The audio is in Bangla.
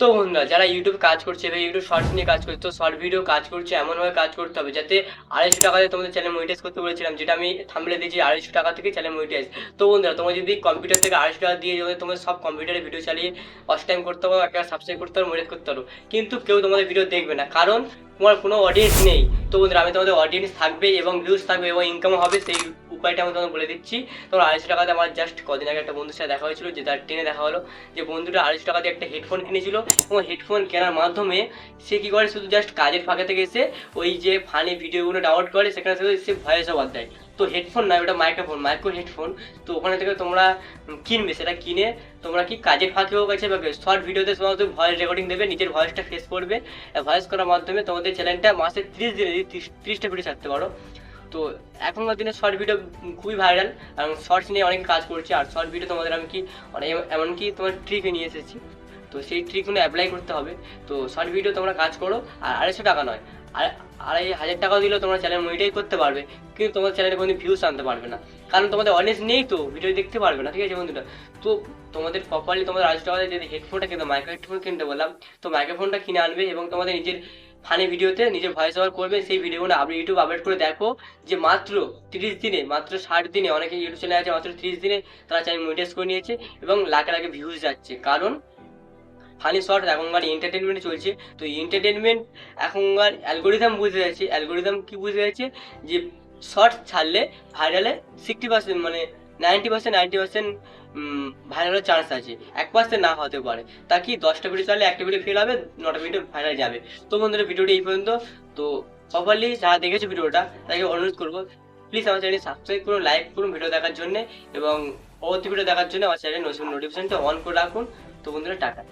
তো বন্ধুরা, যারা ইউটিউব কাজ করছে বা ইউটিউব শর্টস নিয়ে কাজ করছে, তো শর্ট ভিডিও কাজ করছে, এমনভাবে কাজ করতে হবে যাতে আড়াইশো টাকাতে তোমাদের চ্যানেল মনিটাইজ করতে বলেছিলাম, যেটা আমি থামলে দিয়েছি আড়াইশো টাকা থেকে চ্যানেল মনিটাইজ তো বন্ধুরা, তোমরা যদি কম্পিউটার থেকে আড়াইশো টাকা দিয়ে যাবে তোমাদের সব কম্পিউটারে ভিডিও চালিয়ে ফার্স্ট টাইম করতে পারো, একটা সাবস্ক্রাইব করতে পারো মনিটাইজ করতে পারো। কিন্তু কেউ তোমাদের ভিডিও দেখবে না। কারণ তোমার কোনো অডিয়েন্স নেই। তো বন্ধুরা, আমি তোমাদের অডিয়েন্স থাকবে এবং ভিউজ থাকবে এবং ইনকামও হবে, সেই উপায়টা আমি তোমাকে বলে দিচ্ছি। তোমার আড়াইশো টাকাতে আমার জাস্ট কদিন আগে একটা বন্ধুর সাথে দেখা হয়েছিল, যে তার ট্রেনে দেখা হলো। যে বন্ধুটা আড়াইশো টাকাতে একটা হেডফোন কিনেছিল এবং হেডফোন কেনার মাধ্যমে সে কী করে? শুধু জাস্ট কাজের ফাঁকে থেকে এসে ওই যে ফানি ভিডিওগুলো ডাউনলোড করে, সেখানে সে ভয়েস ওভার দেয়। তো হেডফোন নয় ওটা মাইক্রোফোন মাইক্রো হেডফোন তো ওখানে থেকে তোমরা কিনবে, সেটা কিনে তোমরা কি কাজের ফাঁকে হোক আছে বা শর্ট ভিডিওতে তোমার ভয়েস রেকর্ডিং দেবে, নিজের ভয়েসটা ফেস করবে। ভয়েস করার মাধ্যমে তোমাদের চ্যানেলটা মাসে ত্রিশ দিনে ত্রিশটা ভিডিও ছাড়তে পারো। তো এখনকার দিনে শর্ট ভিডিও খুবই ভাইরাল এবং শর্টস নিয়ে অনেক কাজ করছি। আর শর্ট ভিডিও তোমাদের আমি কি অনেক এমনকি তোমার ট্রিকে নিয়ে এসেছি। তো সেই ট্রিকগুলো অ্যাপ্লাই করতে হবে। তো শর্ট ভিডিও তোমরা কাজ করো, আর আড়াইশো টাকা নয়। আর, আড়াই হাজার টাকা দিলেও তোমরা চ্যানেল মনিটাইজ করতে পারবে, কিন্তু তোমার চ্যানেলে কোনো ভিউস আনতে পারবে না। কারণ তোমাদের অডিয়েন্স নেই তো ভিডিও দেখতে পারবে না, ঠিক আছে বন্ধুরা? তো তোমাদের প্রপারলি তোমাদের আড়াইশো টাকা যদি হেডফোনটা কিনতে মাইক্রো হেডফোন কিনতে বললাম। তো মাইক্রোফোনটা কিনে আনবে এবং তোমাদের নিজের ফানি ভিডিওতে নিজের ভয়েস ওভার করবে, সেই ভিডিওগুলো আপনি ইউটিউব আপডেট করে দেখো যে মাত্র তিরিশ দিনে, মাত্র ষাট দিনে, অনেকে ইউটিউব চ্যানেল আছে মাত্র তিরিশ দিনে তারা চ্যানেল মনিটাইজ করে নিয়েছে এবং লাখে লাখে ভিউজ যাচ্ছে। কারণ ফানি শর্ট এখনকার এন্টারটেনমেন্ট চলছে। তো এন্টারটেনমেন্ট এখনকার অ্যালগোরিদম বুঝতে যাচ্ছে। অ্যালগোরিদম কী বুঝতে যাচ্ছে? যে শর্ট ছাড়লে ভাইরালে সিক্সটি পার্সেন্ট মানে নাইনটি পার্সেন্ট নাইনটি পার্সেন্ট ভাইরালের চান্স আছে। এক পার্সেন্ট না হতে পারে। তা কি দশটা ভিডিও চাইলে একটা ভিডিও ফেল হবে? নটা ভিডিও ভাইরাল যাবে। তো বন্ধুরা, ভিডিওটি এই পর্যন্ত। তো প্রপারলি যারা দেখেছ ভিডিওটা তাকে অনুরোধ করব প্লিজ আমার চ্যানেল সাবস্ক্রাইব করুন লাইক করুন ভিডিও দেখার জন্য এবং পরবর্তী ভিডিও দেখার জন্য আমার চ্যানেল নোটিফিকেশনটা অন করে রাখুন। তো বন্ধুরা, টাটা।